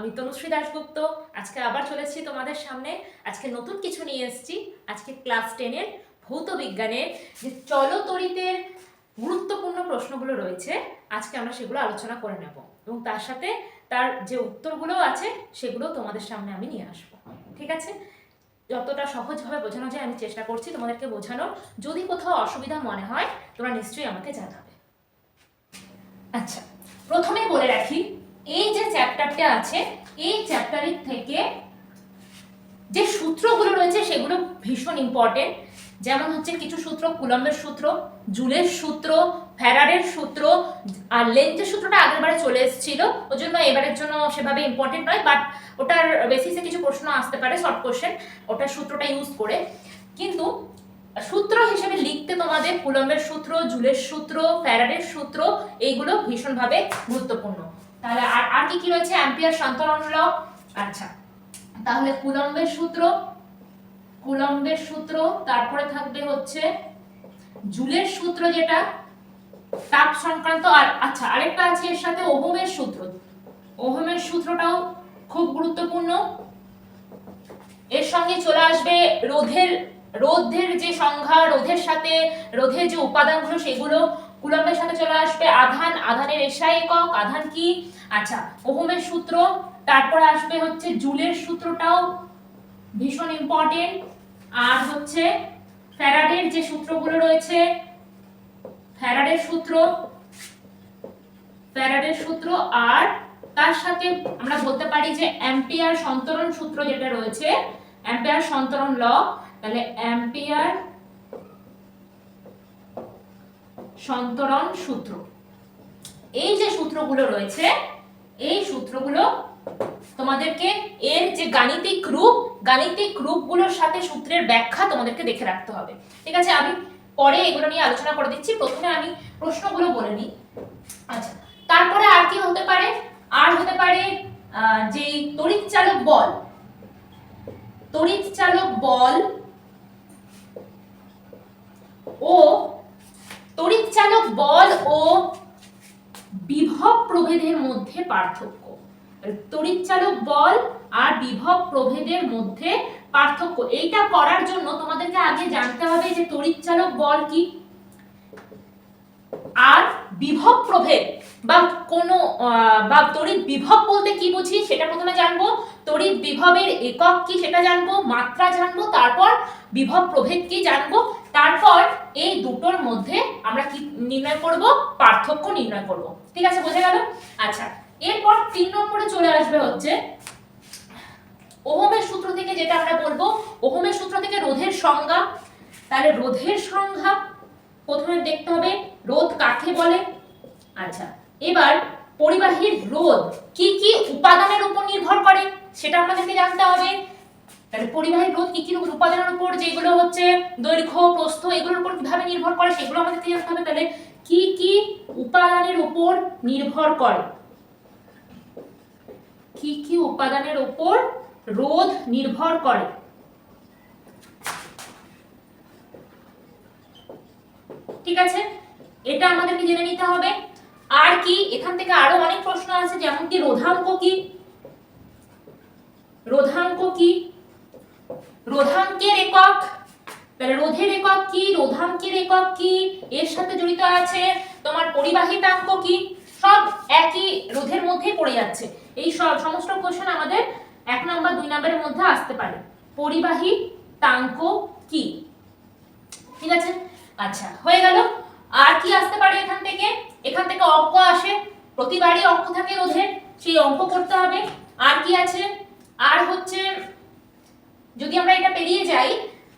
আমি তনুশ্রী দাশগুপ্ত। আজকে আবার চলেছি তোমাদের সামনে। আজকে নতুন কিছু নিয়ে এসেছি। আজকে ক্লাস টেনের ভৌত বিজ্ঞানের যে চলতরিতের গুরুত্বপূর্ণ প্রশ্নগুলো রয়েছে, আজকে আমরা সেগুলো আলোচনা করে নেব। এবং তার সাথে তার যে উত্তরগুলো আছে, সেগুলো তোমাদের সামনে আমি নিয়ে আসব। ঠিক আছে? যতটা সহজভাবে বোঝানো যায়, আমি চেষ্টা করছি তোমাদেরকে বোঝানোর। যদি কোথাও অসুবিধা মনে হয়, তোমরা নিশ্চয়ই আমাকে জানাবে। আচ্ছা প্রথমে বলে রাখি এই যে চ্যাপ্টারটা আছে, এই চ্যাপ্টারের থেকে যে সূত্রগুলো রয়েছে সেগুলো ভীষণ ইম্পর্টেন্ট যেমন হচ্ছে কিছু সূত্র, কুলম্বের সূত্র, জুলের সূত্র ফ্যারাডের সূত্র, আর লেন্থের সূত্রটা আগের বারে চলে এসেছিল ওই জন্য এবারের জন্য সেভাবে ইম্পর্টেন্ট নয় বাট ওটার বেসিসে কিছু প্রশ্ন আসতে পারে শর্ট কোশ্চেন ওটার সূত্রটা ইউজ করে। কিন্তু সূত্র হিসেবে লিখতে তোমাদের কুলম্বের সূত্র, জুলের সূত্র ফ্যারাডের সূত্র, এইগুলো ভীষণভাবে গুরুত্বপূর্ণ। তাহলে আর আর কি কি রয়েছে? অ্যাম্পিয়ার সন্তরণ ল আচ্ছা তাহলে কুলম্বের সূত্র কুলম্বের সূত্র, তারপরে থাকবে হচ্ছে জুলের সূত্র যেটা, তাপ সংক্রান্ত আর আচ্ছা আরেকটা আছে এর সাথে ওহমের সূত্র। ওহমের সূত্রটাও খুব গুরুত্বপূর্ণ। এর সঙ্গে চলে আসবে রোধের রোধের যে সংখ্যা রোধের সাথে, রোধের যে উপাদানগুলো, সেগুলো কুলম্বের সাথে চলে আসবে আধান, আধানের এসআই একক, আধান কি? আচ্ছা ওহমের সূত্র, তারপর আসবে হচ্ছে জুলের সূত্রটাও ভীষণ ইম্পর্টেন্ট আর হচ্ছে ফ্যারাডের যে সূত্রগুলো রয়েছে, ফ্যারাডের সূত্র ফ্যারাডের সূত্র আর তার সাথে আমরা বলতে পারি যে অ্যাম্পিয়ার সন্তরণ সূত্র যেটা রয়েছে, অ্যাম্পিয়ার সন্তরণ ল, তাহলে অ্যাম্পিয়ার সন্তরণ সূত্র। এই যে সূত্রগুলো রয়েছে, এই সূত্রগুলো তোমাদেরকে এর যে গাণিতিক রূপ, গাণিতিক রূপগুলোর সাথে সূত্রের ব্যাখ্যা তোমাদেরকে দেখে রাখতে হবে। ঠিক আছে, আমি পরে এগুলো নিয়ে আলোচনা করে দিচ্ছি। প্রথমে আমি প্রশ্নগুলো বলে নিই। আচ্ছা তারপরে আর কি হতে পারে? আর হতে পারে যে তড়িৎ চালক বল, তড়িৎ চালক বল ও তড়িৎ চালক বল ও বিভব প্রভেদের মধ্যে পার্থক্য। তড়িৎচালক বল আর বিভব প্রভেদের মধ্যে পার্থক্য। এইটা করার জন্য তোমাদেরকে আগে জানতে হবে যে তড়িৎচালক বল কি? আর বিভব প্রভেদ বা কোনো বা তড়িৎ বিভব বলতে কি বুঝি সেটা প্রথমে জানব। তড়িৎ বিভবের একক কি সেটা জানব, মাত্রা জানব, তারপর বিভব প্রভেদ কি জানব, তারপর এই দুটোর মধ্যে আমরা কি নির্ণয় করব? পার্থক্য নির্ণয় করব। ঠিক আছে, বোঝা গেল? আচ্ছা এরপর তিন নম্বরে চলে আসবে হচ্ছে, ওহমের সূত্র থেকে যেটা আমরা বলব, ওহমের সূত্র থেকে রোধের সংজ্ঞা। তাহলে রোধের সংজ্ঞা প্রথমে দেখতে হবে রোধ কাকে বলে? আচ্ছা এবার পরিবাহীর রোধ কি কি উপাদানের উপর নির্ভর করে সেটা আমাদেরকে জানতে হবে। তাহলে পরিবাহীর রোধ কি কি উপাদানের উপর, যেগুলো হচ্ছে দৈর্ঘ্য, প্রস্থ, এগুলোর উপর কীভাবে নির্ভর করে সেগুলো আমাদেরকে জানতে হবে। তাহলে কি কি উপাদানের উপর নির্ভর করে? কি কি উপাদানের উপর রোধ নির্ভর করে? ঠিক আছে? এটা আমাদেরকে জেনে নিতে হবে। আর কি? এখান থেকে আরও অনেক প্রশ্ন আছে যেমন কি রোধাঙ্ক কি? রোধাঙ্ক কি? রোধাঙ্কের একক, তাহলে রোধের একক কি? রোধাঙ্কের একক কি? এর সাথে জড়িত আছে তোমার পরিবাহিতাঙ্ক কি? সব একই রোধের মধ্যেই পড়ে যাচ্ছে। এই সব সমস্ত কোশ্চেন আমাদের এক নাম্বার, দুই নাম্বারের মধ্যে আসতে পারে। পরিবাহী তাঙ্ক কি? ঠিক আছে? আচ্ছা হয়ে গেল। আর কি আসতে পারে এখান থেকে? এখান থেকে অঙ্ক আসে। প্রতিবারই অঙ্ক থাকে রোধের, সেই অঙ্ক করতে হবে। আর কি আছে? আর হচ্ছে, যদি আমরা এটা পেরিয়ে যাই,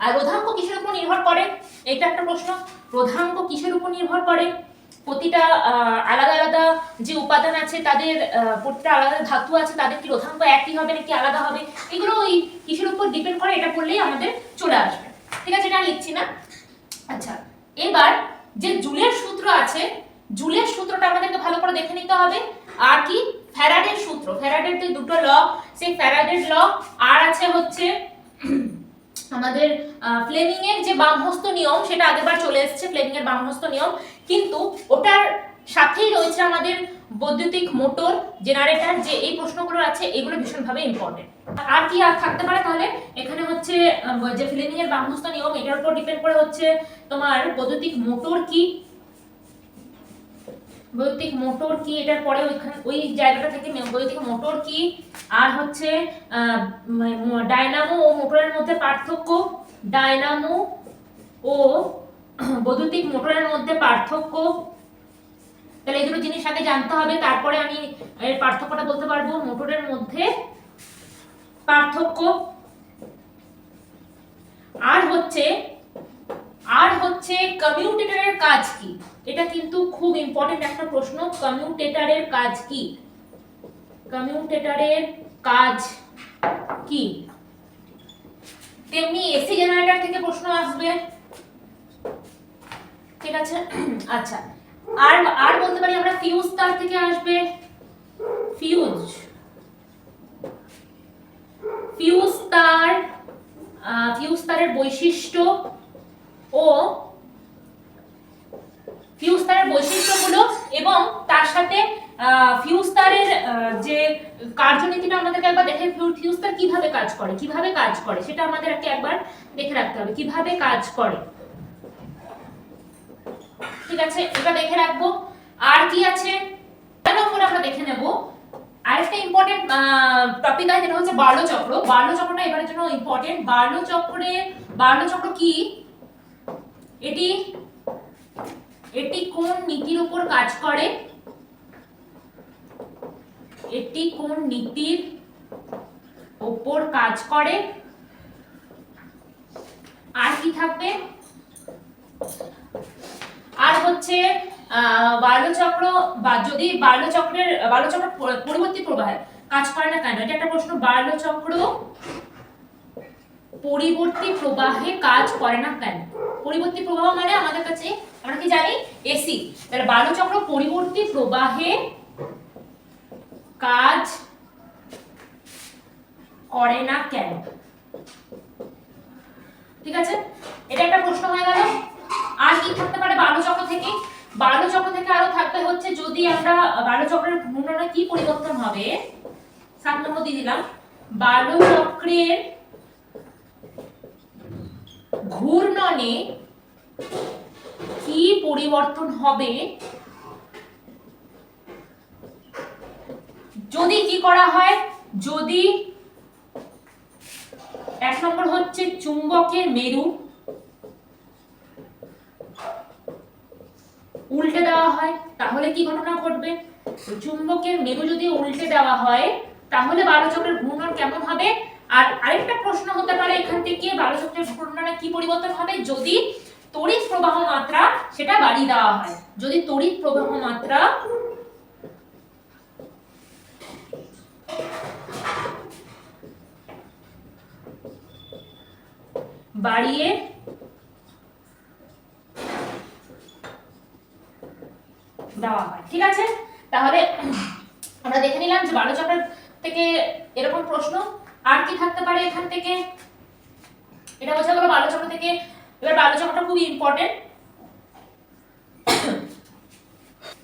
আর রোধাঙ্ক কিসের উপর নির্ভর করে? এটা একটা প্রশ্ন। রোধাঙ্ক কিসের উপর নির্ভর করে? প্রতিটা আলাদা আলাদা যে উপাদান আছে, তাদের প্রতিটা আলাদা ধাতু আছে, তাদের কি রোধাঙ্ক একই হবে নাকি আলাদা হবে? এগুলো ওই কিসের উপর ডিপেন্ড করে, এটা করলেই আমাদের চলে আসবে। ঠিক আছে, এটা লিখছি না? আচ্ছা এবার যে জুলের সূত্র আছে, জুলের সূত্রটা আমাদেরকে ভালো করে দেখে নিতে হবে। আর কি? ফ্যারাডের সূত্র। ফ্যারাডের যে দুটো ল, সেই ফ্যারাডের ল, আর আছে হচ্ছে আমাদের ফ্লেমিং এর যে বামহস্ত নিয়ম, সেটা আগেবার চলে এসেছে ফ্লেমিং এর বামহস্ত নিয়ম। কিন্তু ওটার সাথেই রয়েছে আমাদের বৈদ্যুতিক মোটর জেনারেটর যে এই প্রশ্নগুলো আছে, এগুলো ভীষণভাবে ইম্পর্টেন্ট আর কি আর থাকতে পারে তাহলে? এখানে হচ্ছে যে ফিলেমিং এর বামহস্ত নিয়ম, এটার উপর ডিপেন্ড করে হচ্ছে তোমার বৈদ্যুতিক মোটর কি? বৈদ্যুতিক মোটর কি? এটার পরে ওইখানে, ওই জায়গাটা থেকে বৈদ্যুতিক মোটর কি? আর হচ্ছে ডায়নামো ও মোটরের মধ্যে পার্থক্য? ডায়নামো ও বৈদ্যুতিক মোটরের মধ্যে পার্থক্য? তাহলে দুটো জিনিস আগে জানতে হবে, তারপরে আমি এর পার্থক্যটা বলতে পারব। মোটরের মধ্যে পার্থক্য আর হচ্ছে আর হচ্ছে কমিউটেটরের কাজ কি? এটা কিন্তু খুব ইম্পর্টেন্ট একটা প্রশ্ন কমিউটেটরের কাজ কি? কমিউটেটরের কাজ কি? তেমনি এসি জেনারেটর থেকে প্রশ্ন আসবে। ঠিক আছে? আচ্ছা। আর আর বলতে পারি আমরা ফিউজ তার থেকে আসবে। ফিউজ ফিউজ তার ফিউজ তারের বৈশিষ্ট্য ও ফিউজ তারের বৈশিষ্ট্যগুলো এবং তার সাথে ফিউজ তারের যে কার্যনীতিটা আমাদেরকে একবার দেখে ফিউজ তার কীভাবে কাজ করে, কীভাবে কাজ করে, সেটা আমাদেরকে একবার দেখে রাখতে হবে, কীভাবে কাজ করে। ঠিক আছে এটা দেখে রাখব। আর কি আছে? ছয় নম্বর আমরা দেখে নেব। আরেকটা ইম্পর্টেন্ট টপিক আছে, যেটা হচ্ছে বার্লো চক্র। বার্লো চক্রটা এবারের জন্য ইম্পর্টেন্ট বার্লো চক্রে, বার্লো চক্র কি? এটি এটি কোন নীতির উপর কাজ করে? এটি কোন নীতির উপর কাজ করে? আর কি থাকবে? আর হচ্ছে বাল্যচক্র বা যদি বাল্যচক্রের বাল্যচক্র পরবর্তী প্রবাহে কাজ করে না কেন? এটা একটা প্রশ্ন। বাল্যচক্র পরিবর্তী প্রবাহে কাজ করে না কেন? পরিবর্তী প্রবাহ মানে আমাদের কাছে, আমরা কি জানি? এসি তাহলে বাল্যচক্র পরিবর্তী প্রবাহে কাজ করে না কেন? ঠিক আছে? এটা একটা প্রশ্ন হয়ে গেল আর কি থাকতে পারে বাল্যচক্র থেকে বাল্যচক্র থেকে আরও থাকতে হচ্ছে যদি আমরা বাল্যচক্রের ঘূর্ণনে কি পরিবর্তন হবে? সাত নম্বর দিয়ে দিলাম। বাল্যচক্রের ঘূর্ণনে কি পরিবর্তন হবে? যদি কি করা হয়, যদি এক নম্বর হচ্ছে চুম্বকের মেরু উল্টে দেওয়া হয়, তাহলে কি ঘটনা ঘটবে? চুম্বকের মেরু যদি উল্টে দেওয়া হয়, তাহলে বালচক্রের ঘূর্ণন কেমন হবে? আর আরেকটা প্রশ্ন হতে পারে এখান থেকে, বালচক্রের ঘূর্ণনে কি পরিবর্তন হবে? যদি তড়িৎ প্রবাহ মাত্রা সেটা বাড়িয়ে দেওয়া হয়, যদি তড়িৎ প্রবাহ মাত্রা বাড়িয়ে দেওয়া হয়। ঠিক আছে? তাহলে আমরা দেখে নিলাম যে বারো বাল্যচক্র থেকে এরকম প্রশ্ন আর কি থাকতে পারে এখান থেকে? এটা বোঝা গেল বারো বাল্যচক্র থেকে। এবার বারো বাল্যচক্রটা খুবই ইম্পর্টেন্ট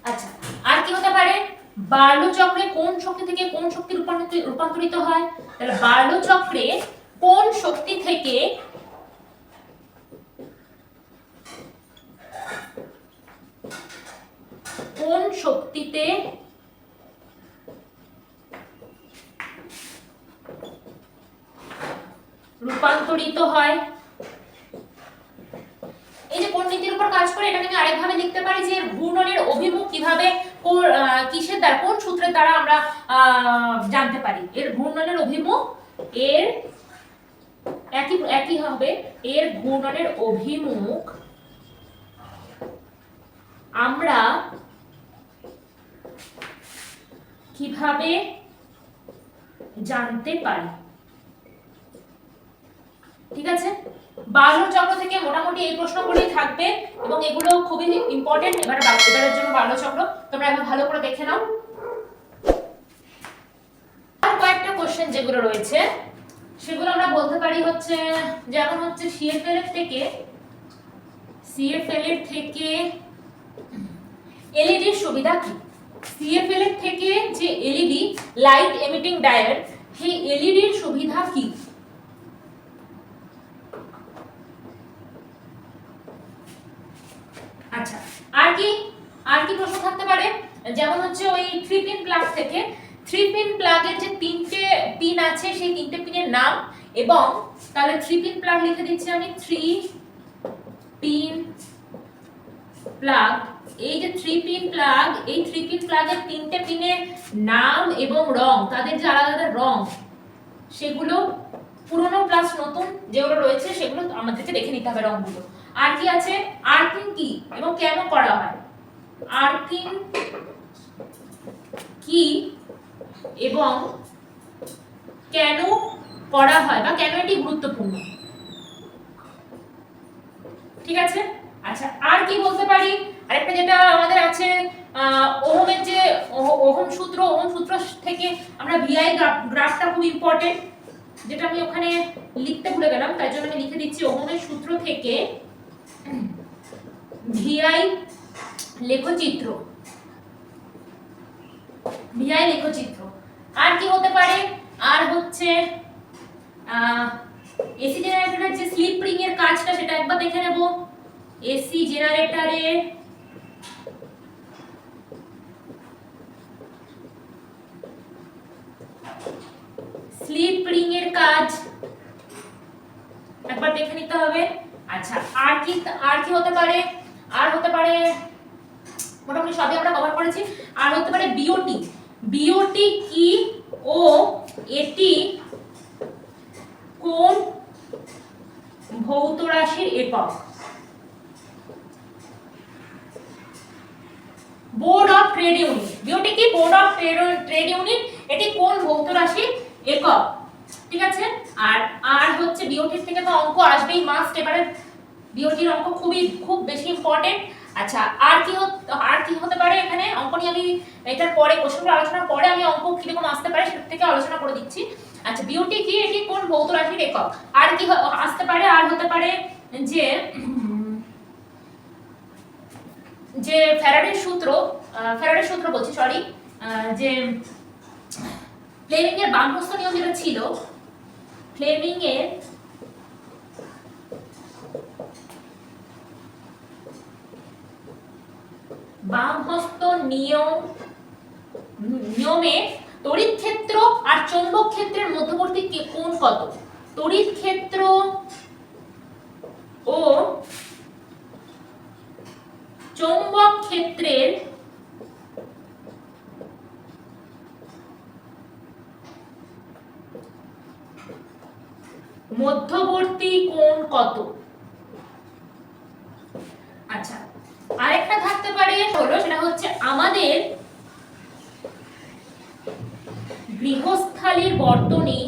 আচ্ছা আর কি হতে পারে? বাল্যচক্রে কোন শক্তি থেকে কোন শক্তি রূপান্তরিত হয়? তাহলে বাল্যচক্রে কোন শক্তি থেকে কোন শক্তিতে রূপান্তরিত হয়? এই যে নীতির উপর কাজ করে এটাকে আমি আরেকভাবে লিখতে পারি যে ঘূর্ণনের অভিমুখ কীভাবে কিসের দ্বারা, কোন সূত্রের দ্বারা আমরা জানতে পারি? এর ঘূর্ণনের অভিমুখ, এর একই একই হবে, এর ঘূর্ণনের অভিমুখ আমরা কীভাবে জানতে পারি? ঠিক আছে? বাল্য চক্র থেকে মোটামুটি এই প্রশ্নগুলোই থাকবে এবং এগুলো খুবই ইম্পর্টেন্ট এবার এবারের জন্য বাল্য চক্র। তোমরা একবার ভালো করে দেখে নাও। আর কয়েকটা কোশ্চেন যেগুলো রয়েছে, সেগুলো আমরা বলতে পারি হচ্ছে, যেমন হচ্ছে সিএফএল থেকে সিএফএল এর থেকে এলইডির সুবিধা কি? সিএফএল এর থেকে যে এলইডি লাইট এমিটিং ডায়োড সেই এলইডি এলইডির সুবিধা কি? আচ্ছা আর কি আর কি প্রশ্ন থাকতে পারে? যেমন হচ্ছে ওই থ্রি পিন প্লাগ থেকে থ্রি পিন প্লাগের যে তিনটে পিন আছে, সেই তিনটে পিনের নাম এবং তাহলে থ্রি পিন প্লাগ লিখে দিচ্ছি আমি থ্রি পিন প্লাগ এই যে থ্রি পিন প্লাগ এই থ্রি পিন প্লাগের তিনটে পিনের নাম এবং রং, তাদের যে আলাদা আলাদা রং, সেগুলো পুরনো প্লাস নতুন যেগুলো রয়েছে, সেগুলো আমাদেরকে দেখে নিতে হবে রংগুলো। আর কি আছে? আর্থিং কি? এবং কেন করা হয়? আর্থিং কি এবং কেন করা হয়? বা কেন এটি গুরুত্বপূর্ণ? ঠিক আছে? আচ্ছা আর কি বলতে পারি? আরেকটা যেটা আমাদের আছে ওহমের যে, ওহ- ওহম সূত্র ওহম সূত্র থেকে আমরা ভিআই গ্রাফটা খুব ইম্পর্টেন্ট যেটা আমি ওখানে লিখতে ভুলে গেলাম, তাই জন্য আমি লিখে দিচ্ছি ওহমের সূত্র থেকে ভিআই লেখচিত্র। ভিআই লেখচিত্র। আর কি হতে পারে? আর হচ্ছে এসি জেনারেটরের যে স্লিপ রিং এর কাজটা, সেটা একবার দেখে নেব। এসি জেনারেটরের স্লিপ রিং এর কাজ। একবার দেখে নিতে হবে। আচ্ছা আর কি আর কি হতে পারে? আর হতে পারে, মোটামুটি সবই আমরা কভার করেছি। আর হতে পারে বিওটি বিওটি কি? ও, এটি কোন ভৌত রাশির একক? Board of trade unit BOT কি? বোর্ড অফ ট্রেড ইউনিট এটি কোন ভৌত রাশির একক। ঠিক আছে? আর আর হচ্ছে বিওটির থেকে তো অঙ্ক আসবেই মাস্ট এবারে বিওটির অঙ্ক খুবই, খুব বেশি ইম্পর্টেন্ট আচ্ছা আর কি আর কি হতে পারে এখানে? অঙ্ক নিয়ে আমি এটার পরে কোশ্চেনগুলো আলোচনা পরে আমি অঙ্ক কীরকম আসতে পারে সেটা থেকে আলোচনা করে দিচ্ছি। আচ্ছা বিওটি কি? এটি কোন ভৌত রাশির একক? আর কি আসতে পারে, আর হতে পারে যে যে ফ্যারাডের সূত্র আহ, ফ্যারাডের সূত্র বলছি সরি যে ফ্লেমিং এর বামহস্ত নিয়ম যেটা ছিল ফ্লেমিং এর বামহস্ত নিয়ম নিয়মে তড়িৎ ক্ষেত্র আর চৌম্বক ক্ষেত্রের মধ্যবর্তী কোণ কত? তড়িৎ ক্ষেত্র ও চৌম্বক ক্ষেত্রের মধ্যবর্তী কোণ কত? আচ্ছা আরেকটা থাকতে পারে হলো সেটা হচ্ছে আমাদের গৃহস্থালীর বর্তনী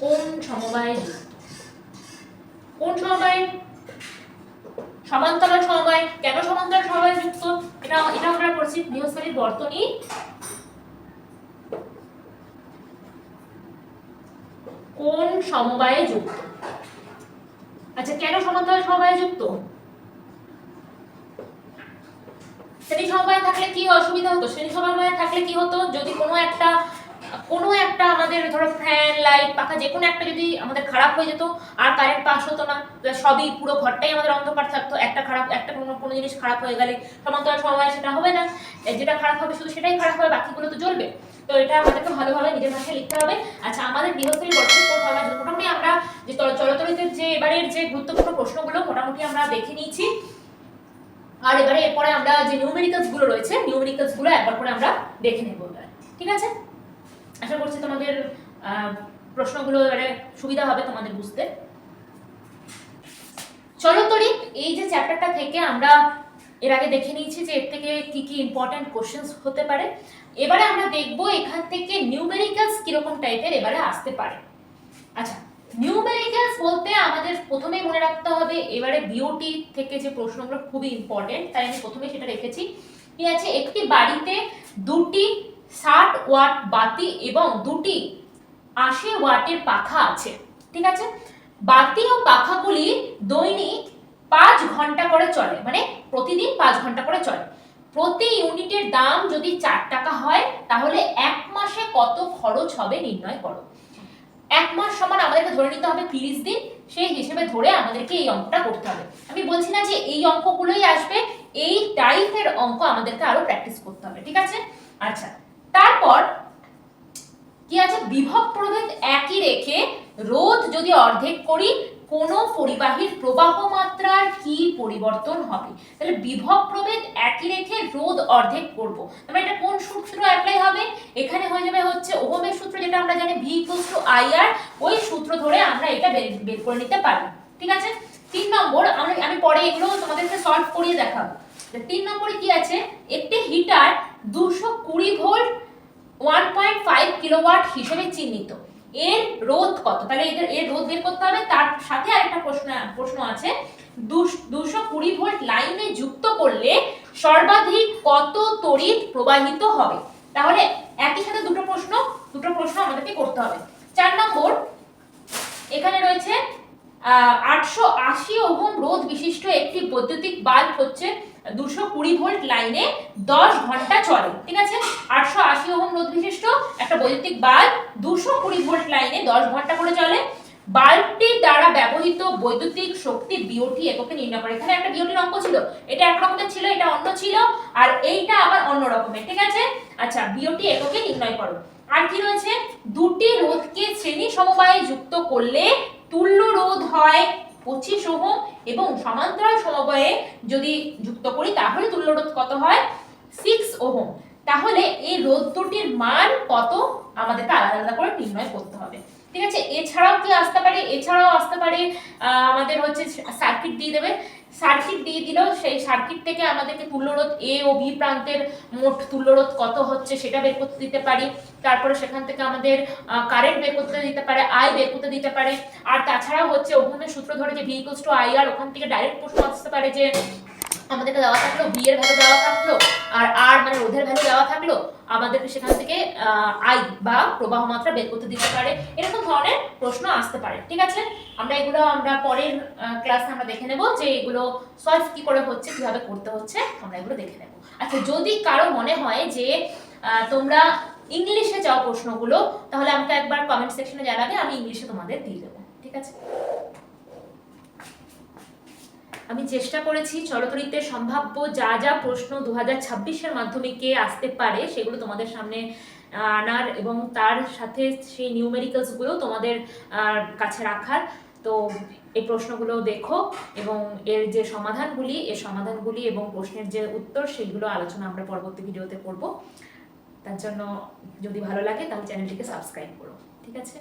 কোন সমবায়ে। কোন সমবায় সমান্তরাল সমবায়, কেন সমান্তরাল সমবায় যুক্ত? এটা এটা আমরা পড়ছি গৃহস্থালীর বর্তনী। কোন সমবায়ে যুক্ত? আচ্ছা কেন সমান্তরাল সমবায়ে যুক্ত? শ্রেণি সমবায় থাকলে কি অসুবিধা হতো? শ্রেণি সমবায় থাকলে কি হতো? যদি কোনো একটা কোনো একটা আমাদের ধরো ফ্যান লাইট পাখা যে কোনো একটা যদি আমাদের খারাপ হয়ে যেত, আর কারেন্ট পাস হতো না সবই পুরো ঘরটাই আমাদের অন্ধকার থাকতো, একটা খারাপ, একটা কোনো কোনো জিনিস খারাপ হয়ে গেলে সমান্তরাল সময় সেটা হবে না। যেটা খারাপ হবে শুধু সেটাই খারাপ হবে, বাকিগুলো তো জ্বলবে। তো এটা আমাদেরকে ভালোভাবে নিজের ভাষায় লিখতে হবে। আচ্ছা আমাদের গৃহস্থলী বর্তমানে কোন সময় মোটামুটি আমরা যে চল- চলতরিতের যে এবারের যে গুরুত্বপূর্ণ প্রশ্নগুলো মোটামুটি আমরা দেখে নিয়েছি। আর এবারে এরপরে আমরা যে নিউমেরিক্যালসগুলো রয়েছে নিউমেরিক্যালসগুলো একবার করে আমরা দেখে নেব ঠিক আছে? আশা করছি তোমাদের প্রশ্নগুলো এবারে সুবিধা হবে তোমাদের বুঝতে। চলো তরি, এই যে চ্যাপ্টারটা থেকে আমরা এর আগে দেখে নিয়েছি যে এর থেকে কি কি ইম্পর্ট্যান্ট কোশ্চেন্স হতে পারে। এবারে আমরা দেখব এখান থেকে নিউমেরিক্যালস কীরকম টাইপের এবারে আসতে পারে। আচ্ছা নিউমেরিক্যালস বলতে আমাদের প্রথমেই মনে রাখতে হবে, এবারে বিওটি থেকে যে প্রশ্নগুলো খুবই ইম্পর্টেন্ট তাই আমি প্রথমে সেটা রেখেছি। কি আছে, একটি বাড়িতে দুটি ষাট ওয়াট বাতি এবং দুটি আশি ওয়াটের পাখা আছে, ঠিক আছে? বাতি ও পাখাগুলি দৈনিক পাঁচ ঘণ্টা করে চলে মানে প্রতিদিন পাঁচ ঘণ্টা করে চলে। প্রতি ইউনিটের দাম যদি চার টাকা হয়, তাহলে এক মাসে কত খরচ হবে নির্ণয় করো। এক মাস সমান আমাদেরকে ধরে নিতে হবে তিরিশ দিন, সেই হিসেবে ধরে আমাদেরকে এই অঙ্কটা করতে হবে। আমি বলছি না যে এই অঙ্কগুলোই আসবে, এই টাইপের অঙ্ক আমাদেরকে আরও প্র্যাকটিস করতে হবে, ঠিক আছে? আচ্ছা তারপর কি আছে? বিভব প্রভেদ একই রেখে রোধ যদি অর্ধেক করি, কোন পরিবাহীর প্রবাহ মাত্রার কি পরিবর্তন হবে? তাহলে বিভব প্রভেদ একই রেখে রোধ অর্ধেক করব। তাহলে এটা কোন সূত্র অ্যাপ্লাই হবে? এখানে হয়ে যাবে হচ্ছে ওহমের সূত্র, যেটা আমরা জানি ভি টু আইআর ওই সূত্র ধরে আমরা এটা বের করে নিতে পারি ঠিক আছে? তিন নম্বর আমি আমি পরে এগুলো তোমাদেরকে সলভ করিয়ে দেখাবো। তিন নম্বরে কি আছে? একটি হিটার দুশো কুড়ি volt one point five kilowatt হিসেবে চিহ্নিত। এর রোধ কত? তাহলে এদের, এর রোধ বের করতে হবে। তার সাথে আরেকটা প্রশ্ন প্রশ্ন আছে। দুশো কুড়ি ভোল্ট লাইনে যুক্ত করলে সর্বাধিক কত তড়িৎ প্রবাহিত হবে? তাহলে একই সাথে দুটো প্রশ্ন দুটো প্রশ্ন আমাদেরকে করতে হবে। চার নম্বর, এখানে রয়েছে আটশো আশি ওহম রোধ বিশিষ্ট একটি বৈদ্যুতিক বাল্ব হচ্ছে দুশো কুড়ি ভোল্ট লাইনে দশ ঘণ্টা চলে, ঠিক আছে? আটশো আশি ওহম রোধ বিশিষ্ট, একটা বৈদ্যুতিক বাল্ব দুশো কুড়ি ভোল্ট লাইনে দশ ঘণ্টা করে চলে। বাল্বটির দ্বারা ব্যবহৃত বৈদ্যুতিক শক্তি বিওটি এককে নির্ণয় করে। এখানে একটা বিওটির অঙ্ক ছিল, এটা এক ছিল, এটা অন্য ছিল, আর এইটা আবার অন্য রকমের, ঠিক আছে? আচ্ছা বিওটি এককে নির্ণয় করো। আর কি রয়েছে? দুটি রোধকে শ্রেণি সমবায়ে যুক্ত করলে তুল্য রোধ হয় পঁচিশ ওহম এবং সমান্তরাল সমবয়ে যদি যুক্ত করি, তাহলে তুল্য রোধ কত হয়? Six ohm. তাহলে এই রোধ দুটির মান কত? আমাদেরকে আলাদা আলাদা করে নির্ণয় করতে হবে। ঠিক আছে? এছাড়াও কি আসতে পারে? এছাড়াও আসতে পারে আমাদের হচ্ছে সার্কিট দিয়ে দেবে। সার্কিট দিয়ে দিল। সেই সার্কিট থেকে আমাদেরকে তুল্যরোধ এ ও বি প্রান্তের মোট তুল্যরোধ কত হচ্ছে সেটা বের করতে দিতে পারি। তারপরে সেখান থেকে আমাদের কারেন্ট বের করতে দিতে পারে আয় বের করতে দিতে পারে। আর তাছাড়াও হচ্ছে ওখানে সূত্র ধরে যে V equals to I R ওখান থেকে ডাইরেক্ট প্রশ্ন আসতে পারে যে আমাদেরকে দেওয়া থাকল বি এর ভ্যালু দেওয়া থাকল, আর আর মানে রোধের ভ্যালু দেওয়া থাকল, আমাদেরকে সেখান থেকে আই বা প্রবাহ মাত্রা বের করতে দিতে পারে। এরকম ধরনের প্রশ্ন আসতে পারে, ঠিক আছে? আমরা এগুলো আমরা পরের ক্লাসে আমরা দেখে নেব যে এগুলো সলভ কি করে হচ্ছে, কীভাবে করতে হচ্ছে, আমরা এগুলো দেখে নেব। আচ্ছা যদি কারও মনে হয় যে তোমরা ইংলিশে চাও প্রশ্নগুলো, তাহলে আমাকে একবার কমেন্ট সেকশনে জানাবে, আমি ইংলিশে তোমাদের দিয়ে দেবো, ঠিক আছে? আমি চেষ্টা করেছি চলতরিতে সম্ভাব্য যা যা প্রশ্ন দু হাজার ছাব্বিশের মাধ্যমিকে আসতে পারে সেগুলো তোমাদের সামনে আনার এবং তার সাথে সেই নিউমেরিক্যালসগুলো তোমাদের কাছে রাখার। তো এই প্রশ্নগুলো দেখো এবং এর যে সমাধানগুলি এর সমাধানগুলি এবং প্রশ্নের যে উত্তর সেইগুলো আলোচনা আমরা পরবর্তী ভিডিওতে করব। তার জন্য যদি ভালো লাগে তাহলে চ্যানেলটিকে সাবস্ক্রাইব করো, ঠিক আছে?